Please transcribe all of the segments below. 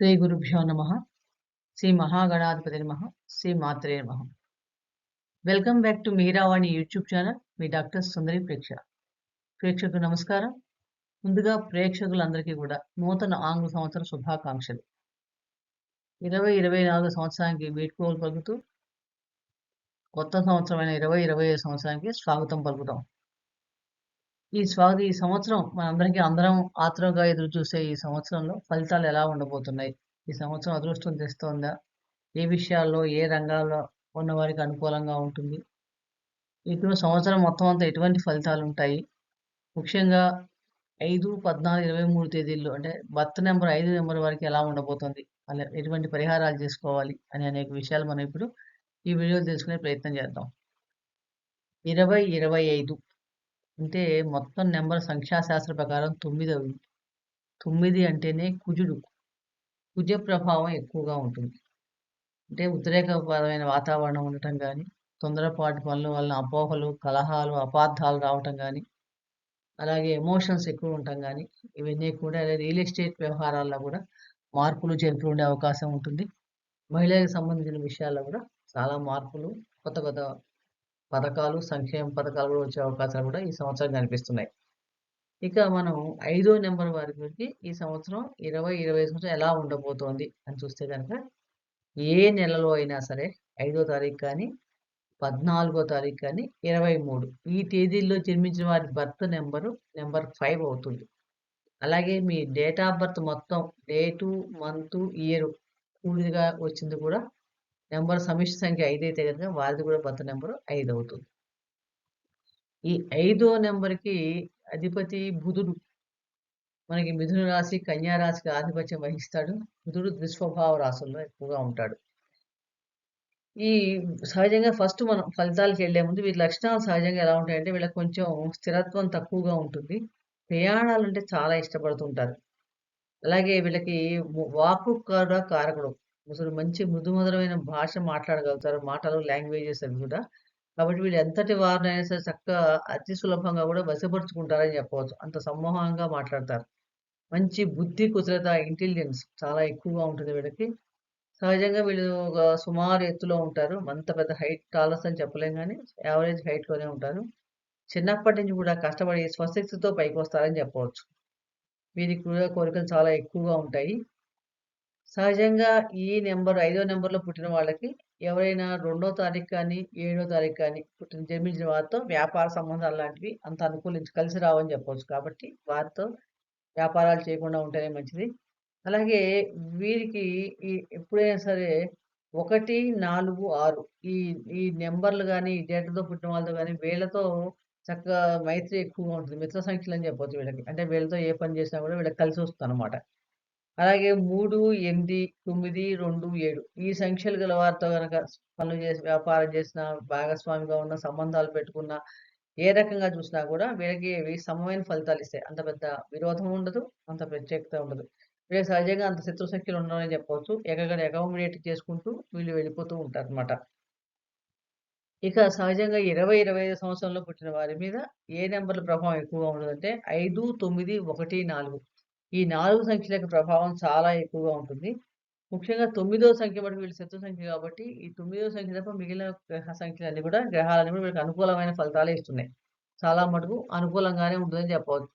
శ్రీ గురుభ్యో నమ. శ్రీ మహాగణాధిపతి నమ. శ్రీ మాత్రే నమ. Welcome back to Meeravani YouTube channel me doctor Sundari ప్రేక్ష ప్రేక్షకు నమస్కారం. ముందుగా ప్రేక్షకులందరికీ కూడా నూతన ఆంగ్ల సంవత్సర శుభాకాంక్షలు. ఇరవై ఇరవై నాలుగు సంవత్సరానికి వీడ్కోలు పలుకుతూ కొత్త సంవత్సరమైన ఇరవై ఇరవై ఐదు సంవత్సరానికి స్వాగతం పలుకుతాం ఈ స్వాగత ఈ సంవత్సరం మనందరికీ అందరం ఆత్రంగా ఎదురు చూసే ఈ సంవత్సరంలో ఫలితాలు ఎలా ఉండబోతున్నాయి? ఈ సంవత్సరం అదృష్టం తెస్తోందా? ఏ విషయాల్లో ఏ రంగాల్లో ఉన్న వారికి అనుకూలంగా ఉంటుంది? ఇప్పుడు సంవత్సరం మొత్తం అంతా ఎటువంటి ఫలితాలు ఉంటాయి? ముఖ్యంగా ఐదు పద్నాలుగు ఇరవై మూడు తేదీల్లో అంటే బర్త్ నెంబర్ ఐదు నెంబర్ వరకు ఎలా ఉండబోతుంది? అలా ఎటువంటి పరిహారాలు చేసుకోవాలి? అని అనేక విషయాలు మనం ఇప్పుడు ఈ వీడియోలో తెలుసుకునే ప్రయత్నం చేద్దాం. ఇరవై ఇరవై ఐదు. అంటే మొత్తం నెంబర్ సంఖ్యాశాస్త్ర ప్రకారం తొమ్మిదవి తొమ్మిది అంటేనే కుజుడు. కుజ ప్రభావం ఎక్కువగా ఉంటుంది. అంటే ఉద్రేకపరమైన వాతావరణం ఉండటం కానీ తొందరపాటు పనుల వలన అపోహలు కలహాలు అపార్థాలు రావటం కానీ అలాగే ఎమోషన్స్ ఎక్కువ ఉండటం కానీ ఇవన్నీ కూడా రియల్ ఎస్టేట్ వ్యవహారాల్లో కూడా మార్పులు చేర్పులు ఉండే అవకాశం ఉంటుంది. మహిళలకు సంబంధించిన విషయాల్లో కూడా చాలా మార్పులు కొత్త కొత్త పథకాలు సంక్షేమ పథకాలు కూడా వచ్చే అవకాశాలు కూడా ఈ సంవత్సరం కనిపిస్తున్నాయి. ఇక మనం ఐదో నెంబర్ వారి గురించి ఈ సంవత్సరం ఇరవై ఇరవై సంవత్సరం ఎలా ఉండబోతోంది అని చూస్తే కనుక ఏ నెలలో అయినా సరే ఐదో తారీఖు కానీ పద్నాలుగో తారీఖు కానీ ఇరవై మూడు ఈ తేదీల్లో జన్మించిన వారి బర్త్ నెంబరు నెంబర్ ఫైవ్ అవుతుంది. అలాగే మీ డేట్ ఆఫ్ బర్త్ మొత్తం డేటు మంత్ ఇయర్ కూడిగా వచ్చింది కూడా నెంబర్ సమిష్టి సంఖ్య ఐదు అయితే కనుక వారిది కూడా భర్త నెంబరు ఐదు అవుతుంది. ఈ ఐదో నెంబర్కి అధిపతి బుధుడు. మనకి మిథున రాశి కన్యా రాశికి ఆధిపత్యం వహిస్తాడు. బుధుడు దుస్వభావ రాశుల్లో ఎక్కువగా ఉంటాడు. ఈ సహజంగా ఫస్ట్ మనం ఫలితాలకు వెళ్ళే ముందు వీటి లక్షణాలు సహజంగా ఎలా ఉంటాయంటే వీళ్ళకి కొంచెం స్థిరత్వం తక్కువగా ఉంటుంది. ప్రయాణాలు అంటే చాలా ఇష్టపడుతుంటారు. అలాగే వీళ్ళకి వాకు కూడా కారకుడు. అసలు మంచి మృదుమధురమైన భాష మాట్లాడగలుగుతారు మాటలు లాంగ్వేజెస్ అవి కూడా. కాబట్టి వీళ్ళు ఎంతటి వారినైనా సరే చక్కగా అతి సులభంగా కూడా వశపరుచుకుంటారని చెప్పవచ్చు. అంత సమ్మోహంగా మాట్లాడతారు. మంచి బుద్ధి కుశలత ఇంటెలిజెన్స్ చాలా ఎక్కువగా ఉంటుంది వీళ్ళకి. సహజంగా వీళ్ళు ఒక సుమారు ఎత్తులో ఉంటారు. అంత పెద్ద హైట్ టాలర్స్ అని చెప్పలేం కానీ యావరేజ్ హైట్లోనే ఉంటారు. చిన్నప్పటి నుంచి కూడా కష్టపడి స్వశక్తితో పైకి వస్తారని చెప్పవచ్చు. వీరికి కూడా కోరికలు చాలా ఎక్కువగా ఉంటాయి. సహజంగా ఈ నెంబర్ ఐదో నెంబర్లో పుట్టిన వాళ్ళకి ఎవరైనా రెండో తారీఖు కానీ ఏడో తారీఖు కానీ పుట్టిన జన్మించిన వారితో వ్యాపార సంబంధాలు లాంటివి అంత అనుకూలించి కలిసి రావని చెప్పవచ్చు కాబట్టి వారితో వ్యాపారాలు చేయకుండా ఉంటేనే మంచిది. అలాగే వీరికి ఈ ఎప్పుడైనా సరే ఒకటి నాలుగు ఆరు ఈ ఈ నెంబర్లు కానీ ఈ డేటాతో పుట్టిన వాళ్ళతో కానీ వీళ్ళతో చక్కగా మైత్రి ఎక్కువగా ఉంటుంది. మిత్ర సంఖ్యలు అని చెప్పవచ్చు వీళ్ళకి. అంటే వీళ్ళతో ఏ పని చేసినా కూడా వీళ్ళకి కలిసి వస్తుంది అనమాట అలాగే మూడు ఎనిమిది తొమ్మిది రెండు ఏడు. ఈ సంఖ్యలు గల వారితో కనుక పనులు చేసి వ్యాపారం చేసిన భాగస్వామిగా ఉన్న సంబంధాలు పెట్టుకున్న ఏ రకంగా చూసినా కూడా వీళ్ళకి ఇవి సమమైన ఫలితాలు ఇస్తాయి. అంత పెద్ద విరోధం ఉండదు అంత ప్రత్యేకత ఉండదు. వీళ్ళకి సహజంగా అంత శత్రు సంఖ్యలు ఉండవని చెప్పవచ్చు. ఎక్కడ అకామిడేట్ చేసుకుంటూ వీళ్ళు వెళ్ళిపోతూ ఉంటారు అనమాట ఇక సహజంగా ఇరవై ఇరవై ఐదు సంవత్సరంలో పుట్టిన వారి మీద ఏ నెంబర్ల ప్రభావం ఎక్కువగా ఉండదంటే ఐదు తొమ్మిది ఒకటి నాలుగు. ఈ నాలుగు సంఖ్యల ప్రభావం చాలా ఎక్కువగా ఉంటుంది. ముఖ్యంగా తొమ్మిదో సంఖ్య మటుకు వీళ్ళు శత్రు సంఖ్య కాబట్టి ఈ తొమ్మిదో సంఖ్య తప్ప మిగిలిన గ్రహ సంఖ్యలన్నీ కూడా గ్రహాలన్నీ కూడా వీళ్ళకి అనుకూలమైన ఫలితాలే ఇస్తున్నాయి. చాలా మటుకు అనుకూలంగానే ఉంటుందని చెప్పవచ్చు.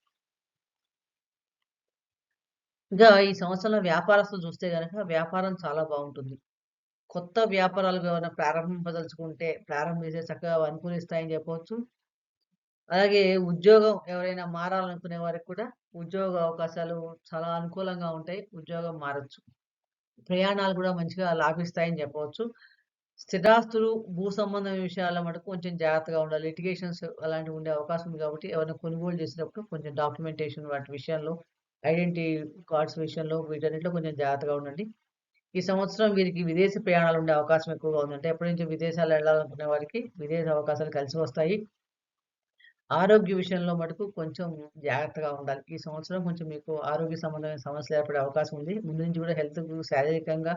ఇంకా ఈ సంవత్సరంలో వ్యాపారస్తులు చూస్తే కనుక వ్యాపారం చాలా బాగుంటుంది. కొత్త వ్యాపారాలు ఏమైనా ప్రారంభింపదలుచుకుంటే ప్రారంభించే చక్కగా అనుకూలిస్తాయని చెప్పవచ్చు. అలాగే ఉద్యోగం ఎవరైనా మారాలనుకునే వారికి కూడా ఉద్యోగ అవకాశాలు చాలా అనుకూలంగా ఉంటాయి. ఉద్యోగం మారచ్చు. ప్రయాణాలు కూడా మంచిగా లాభిస్తాయని చెప్పవచ్చు. స్థిరాస్తులు భూ సంబంధమైన విషయాల మటుకు కొంచెం జాగ్రత్తగా ఉండాలి. లిటిగేషన్స్ అలాంటివి ఉండే అవకాశం ఉంది కాబట్టి ఎవరైనా కొనుగోలు చేసినప్పుడు కొంచెం డాక్యుమెంటేషన్ వాటి విషయంలో ఐడెంటిటీ కార్డ్స్ విషయంలో వీటన్నిటిలో కొంచెం జాగ్రత్తగా ఉండండి. ఈ సంవత్సరం వీరికి విదేశీ ప్రయాణాలు ఉండే అవకాశం ఎక్కువగా ఉందంటే ఎప్పటి నుంచి విదేశాలు వెళ్ళాలనుకునే వారికి విదేశీ అవకాశాలు కలిసి వస్తాయి. ఆరోగ్య విషయంలో మటుకు కొంచెం జాగ్రత్తగా ఉండాలి. ఈ సంవత్సరం కొంచెం మీకు ఆరోగ్య సంబంధమైన సమస్యలు ఏర్పడే అవకాశం ఉంది. ముందు నుంచి కూడా హెల్త్ శారీరకంగా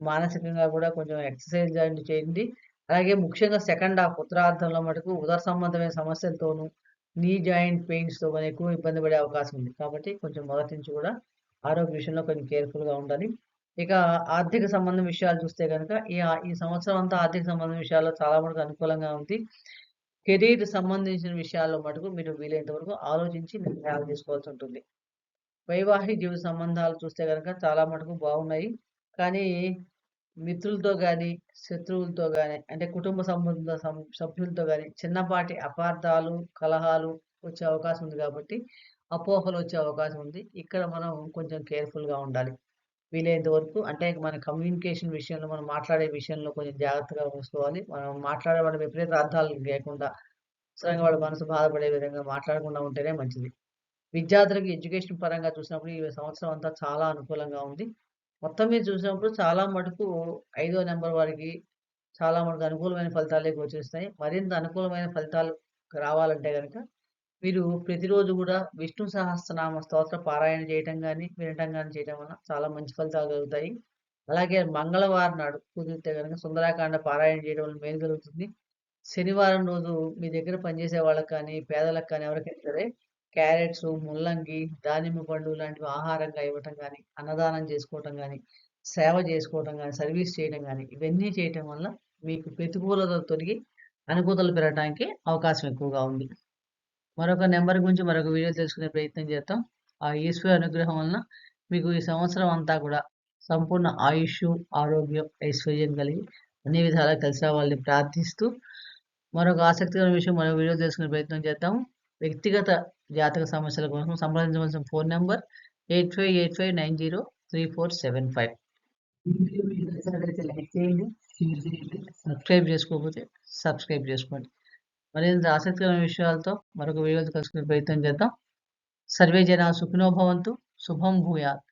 మానసికంగా కూడా కొంచెం ఎక్సర్సైజ్ చేయండి అలాగే ముఖ్యంగా సెకండ్ హాఫ్ ఉత్తరార్థంలో మటుకు ఉదర సంబంధమైన సమస్యలతోనూ నీ జాయింట్ పెయిన్స్తో కానీ ఎక్కువ ఇబ్బంది పడే అవకాశం ఉంది. కాబట్టి కొంచెం మొదటి నుంచి కూడా ఆరోగ్య విషయంలో కొంచెం కేర్ఫుల్గా ఉండాలి. ఇక ఆర్థిక సంబంధం విషయాలు చూస్తే కనుక ఈ ఈ సంవత్సరం అంతా ఆర్థిక సంబంధం విషయాల్లో చాలా మటుకు అనుకూలంగా ఉంది. కెరీర్ సంబంధించిన విషయాల్లో మటుకు మీరు వీలైనంత వరకు ఆలోచించి నిర్ణయాలు తీసుకోవాల్సి ఉంటుంది. వైవాహిక జీవిత సంబంధాలు చూస్తే కనుక చాలా మటుకు బాగున్నాయి. కానీ మిత్రులతో కానీ శత్రువులతో కానీ అంటే కుటుంబ సంబంధ సభ్యులతో కానీ చిన్నపాటి అపార్థాలు, కలహాలు వచ్చే అవకాశం ఉంది కాబట్టి అపోహలు వచ్చే అవకాశం ఉంది. ఇక్కడ మనం కొంచెం కేర్‌ఫుల్‌గా ఉండాలి. వీలైనంత వరకు అంటే మన కమ్యూనికేషన్ విషయంలో మనం మాట్లాడే విషయంలో కొంచెం జాగ్రత్తగా చూసుకోవాలి. మనం మాట్లాడే వాళ్ళ విపరీత అర్థాలు లేకుండా సరంగా వాడి మనసు బాధపడే విధంగా మాట్లాడకుండా ఉంటేనే మంచిది. విద్యార్థులకు ఎడ్యుకేషన్ పరంగా చూసినప్పుడు ఈ సంవత్సరం అంతా చాలా అనుకూలంగా ఉంది. మొత్తం మీద చూసినప్పుడు చాలా మటుకు ఐదో నెంబర్ వారికి చాలా మటుకు అనుకూలమైన ఫలితాలే గోచరిస్తాయి. మరింత అనుకూలమైన ఫలితాలు రావాలంటే కనుక మీరు ప్రతిరోజు కూడా విష్ణు సహస్రనామ స్తోత్ర పారాయణ చేయటం కానీ వినటం కానీ చేయటం వల్ల చాలా మంచి ఫలితాలు కలుగుతాయి. అలాగే మంగళవారం నాడు కుదిరితే కనుక సుందరాకాండ పారాయణ చేయడం వల్ల మేలు కలుగుతుంది. శనివారం రోజు మీ దగ్గర పనిచేసే వాళ్ళకి కానీ, పేదలకు కానీ ఎవరికైనా సరే క్యారెట్స్, ముల్లంగి, దానిమ్మ పండు లాంటివి ఆహారంగా ఇవ్వటం కానీ అన్నదానం చేసుకోవటం కానీ సేవ చేసుకోవటం కానీ సర్వీస్ చేయడం కానీ ఇవన్నీ చేయటం వల్ల మీకు ప్రతికూలతలు తొలగి అనుకూలతలు పెరగటానికి అవకాశం ఎక్కువగా ఉంది. మరొక నెంబర్ గురించి మరొక వీడియో తెలుసుకునే ప్రయత్నం చేద్దాం. ఆ ఈశ్వర అనుగ్రహం వలన మీకు ఈ సంవత్సరం అంతా కూడా సంపూర్ణ ఆయుష్ ఆరోగ్యం, ఐశ్వర్యం కలిగి అన్ని విధాలా కలిసి రావాలని ప్రార్థిస్తూ మరొక ఆసక్తికరమైన విషయం మరో వీడియో తెలుసుకునే ప్రయత్నం చేస్తాం వ్యక్తిగత జాతక సమస్యల కోసం సంప్రదించవలసిన ఫోన్ నెంబర్ నంబర్ 8585903475. ఈ వీడియో మీకు నచ్చినట్లయితే లైక్ చేయండి, షేర్ చేయండి. సబ్స్క్రైబ్ చేసుకోకపోతే సబ్స్క్రైబ్ చేసుకోండి. మరింత ఆసక్తికరమైన విషయాలతో మరొక వీడియోతో కలుసుకునే ప్రయత్నం చేద్దాం. సర్వే జనా సుఖినో భవంతు. శుభం భూయాత్.